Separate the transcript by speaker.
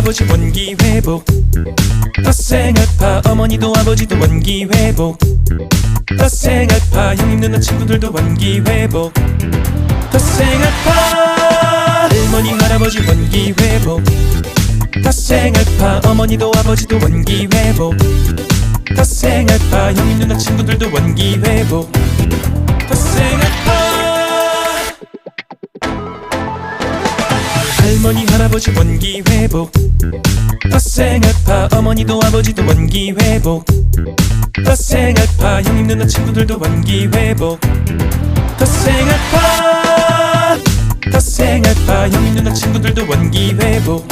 Speaker 1: 할아버지 원기 회복. 덧생알파 어머니도 아버지도 원기 회복. 덧생알파 형님 누나 친구들도 원기 회복. 덧생알파 할머니 할아버지 원기 회복. 덧생알파 어머니도 아버지도 원기 회복. 덧생알파 형님 누나 친구들도 원기 회복 할머니 할아버지 원기 회복. 덧생알파 어머니도 아버지도 원기 회복. 덧생알파 형님 누나 친구들도 원기 회복. 덧생알파 덧생알파 형님 누나 친구들도 원기 회복